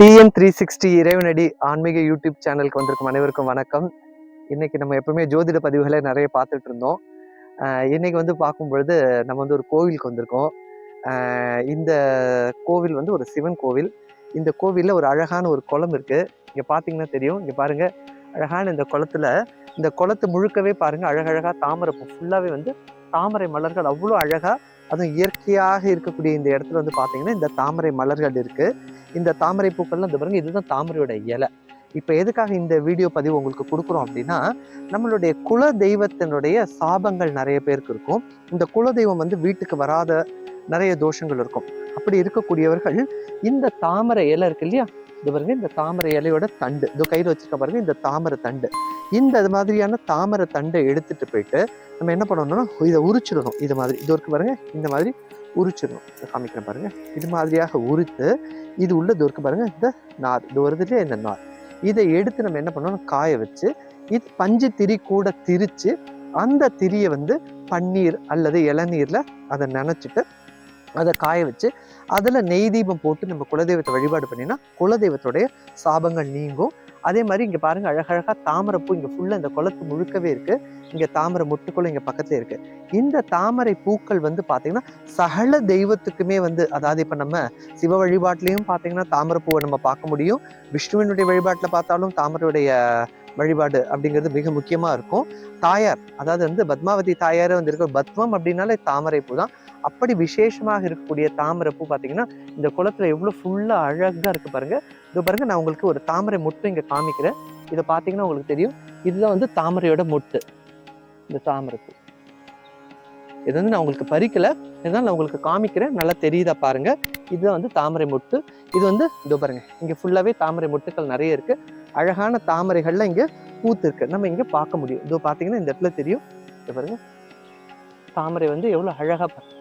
TN three sixty இறைவனடி ஆன்மீக YouTube சேனலுக்கு வந்திருக்கும் அனைவருக்கும் வணக்கம். இன்னைக்கு நம்ம எப்பவுமே ஜோதிட பதிவுகளை நிறைய பார்த்துட்டு இருந்தோம். இன்னைக்கு வந்து பார்க்கும் பொழுது நம்ம வந்து ஒரு கோவிலுக்கு வந்திருக்கோம். இந்த கோவில் வந்து ஒரு சிவன் கோவில். இந்த கோவிலில் ஒரு அழகான ஒரு குளம் இருக்கு. இங்கே பார்த்தீங்கன்னா தெரியும். இங்கே பாருங்க. அழகான இந்த குளத்துல இந்த குளத்து முழுக்கவே பாருங்க. அழகழகா தாமரை பூ வந்து தாமரை மலர்கள் அவ்வளோ அழகா அதுவும் இயற்கையாக இருக்கக்கூடிய இந்த இடத்துல வந்து பார்த்தீங்கன்னா இந்த தாமரை மலர்கள் இருக்குது இந்த தாமரை பூக்கள்லாம் இந்த பாருங்க இதுதான் தாமரையோட இலை. இப்போ எதுக்காக இந்த வீடியோ பதிவு உங்களுக்கு கொடுக்குறோம் அப்படின்னா நம்மளுடைய குல தெய்வத்தினுடைய சாபங்கள் நிறைய பேருக்கு இருக்கும். இந்த குல தெய்வம் வந்து வீட்டுக்கு வராத நிறைய தோஷங்கள் இருக்கும். அப்படி இருக்கக்கூடியவர்கள் இந்த தாமரை இலை இருக்கு இல்லையா? இது பாருங்க இந்த தாமரை இலையோட தண்டு. இது கையில் வச்சுருக்க பாருங்க இந்த தாமரை தண்டு. இந்த இது மாதிரியான தாமரை தண்டை எடுத்துட்டு போயிட்டு நம்ம என்ன பண்ணணும்னா இதை உரிச்சிடணும். இது மாதிரி இது இருக்கு பாருங்க இந்த மாதிரி உரிச்சிடணும் காமிக்கிறேன் பாருங்கள் இது மாதிரியாக உரித்து இது உள்ள இது பாருங்கள் இந்த நார். இது வருதுலேயே இந்த நார். இதை எடுத்து நம்ம என்ன பண்ணணும்? காய வச்சு இது பஞ்சு திரி கூட திரித்து அந்த திரியை வந்து பன்னீர் அல்லது இளநீரில் அதை நனைச்சிட்டு அதை காய வச்சு அதில் நெய் தீபம் போட்டு நம்ம குலதெய்வத்தை வழிபாடு பண்ணினா குலதெய்வத்துடைய சாபங்கள் நீங்கும். அதே மாதிரி இங்கே பாருங்கள் அழகழகா தாமரைப்பூ இங்கே ஃபுல்லாக இந்த குளத்து முழுக்கவே இருக்கு. இங்கே தாமரை முட்டுக்குள்ள இங்கே பக்கத்தில் இருக்குது இந்த தாமரை பூக்கள் வந்து பார்த்தீங்கன்னா சகல தெய்வத்துக்குமே வந்து அதாவது இப்போ நம்ம சிவ வழிபாட்டிலையும் பார்த்தீங்கன்னா தாமரை பூவை நம்ம பார்க்க முடியும். விஷ்ணுவினுடைய வழிபாட்டில் பார்த்தாலும் தாமரையுடைய வழிபாடு அப்படிங்கிறது மிக முக்கியமாக இருக்கும். தாயார் அதாவது வந்து பத்மாவதி தாயார் வந்து இருக்கிற பத்மம் அப்படின்னாலே தாமரை பூ தான். அப்படி விசேஷமாக இருக்கக்கூடிய தாமரை பூ பார்த்தீங்கன்னா இந்த குளத்துல எவ்வளோ ஃபுல்லாக அழகாக இருக்குது பாருங்கள் இது பாருங்கள் நான் உங்களுக்கு ஒரு தாமரை மொட்டு இங்கே காமிக்கிறேன். இதை பார்த்தீங்கன்னா உங்களுக்கு தெரியும். இதுதான் வந்து தாமரையோட மொட்டு. இந்த தாமரை பூ. இது வந்து நான் உங்களுக்கு பறிக்கல. இருந்தாலும் நான் உங்களுக்கு காமிக்கிறேன். நல்லா தெரியுதா பாருங்க. இதுதான் வந்து தாமரை மொட்டு. இது வந்து இதோ பாருங்க. இங்கே ஃபுல்லாகவே தாமரை மொட்டுக்கள் நிறைய இருக்கு. அழகான தாமரைகள்லாம் இங்கே பூத்து இருக்கு. நம்ம இங்கே பார்க்க முடியும். இதோ பார்த்தீங்கன்னா இந்த இடத்துல தெரியும். இதோ பாருங்க. தாமரை வந்து எவ்வளோ அழகாக பாருங்க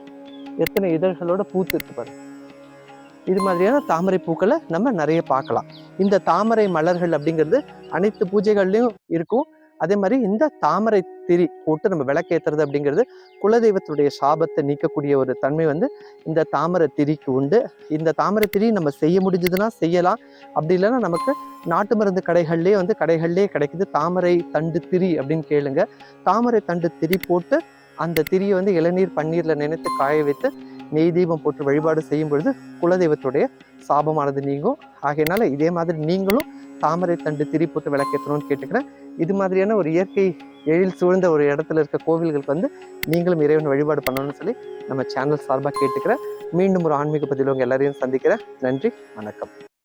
எத்தனை இதழ்களோட பூத்து இருக்கு பாருங்க. இது மாதிரியான தாமரை பூக்களை நம்ம நிறைய பார்க்கலாம். இந்த தாமரை மலர்கள் அப்படிங்கிறது அனைத்து பூஜைகள்லையும் இருக்கும். அதே மாதிரி இந்த தாமரை திரி போட்டு நம்ம விளக்கேற்றுறது அப்படிங்கிறது குலதெய்வத்துடைய சாபத்தை நீக்கக்கூடிய ஒரு தன்மை வந்து இந்த தாமரை திரிக்கு உண்டு. இந்த தாமரை திரி நம்ம செய்ய முடிஞ்சதுன்னா செய்யலாம். அப்படி இல்லைன்னா நமக்கு நாட்டு மருந்து கடைகள்லேயே வந்து கடைகள்லேயே கிடைக்குது தாமரை தண்டு திரி அப்படின்னு கேளுங்க. தாமரை தண்டு திரி போட்டு அந்த திரியை வந்து இளநீர் பன்னீரில் நினைத்து காய வைத்து நெய் தீபம் போட்டு வழிபாடு செய்யும் பொழுது குலதெய்வத்துடைய சாபமானது நீங்கும். ஆகையினால இதே மாதிரி நீங்களும் தாமரை தண்டு திரி போட்டு விளக்கேற்றணும்னு கேட்டுக்கிறேன். இது மாதிரியான ஒரு இயற்கை எழில் சூழ்ந்த ஒரு இடத்துல இருக்க கோவில்களுக்கு வந்து நீங்களும் இறைவன் வழிபாடு பண்ணணும்னு சொல்லி நம்ம சேனல் சார்பாக கேட்டுக்கிறேன். மீண்டும் ஒரு ஆன்மீக பதிவில் உங்க எல்லாரையும் சந்திக்கிறேன். நன்றி வணக்கம்.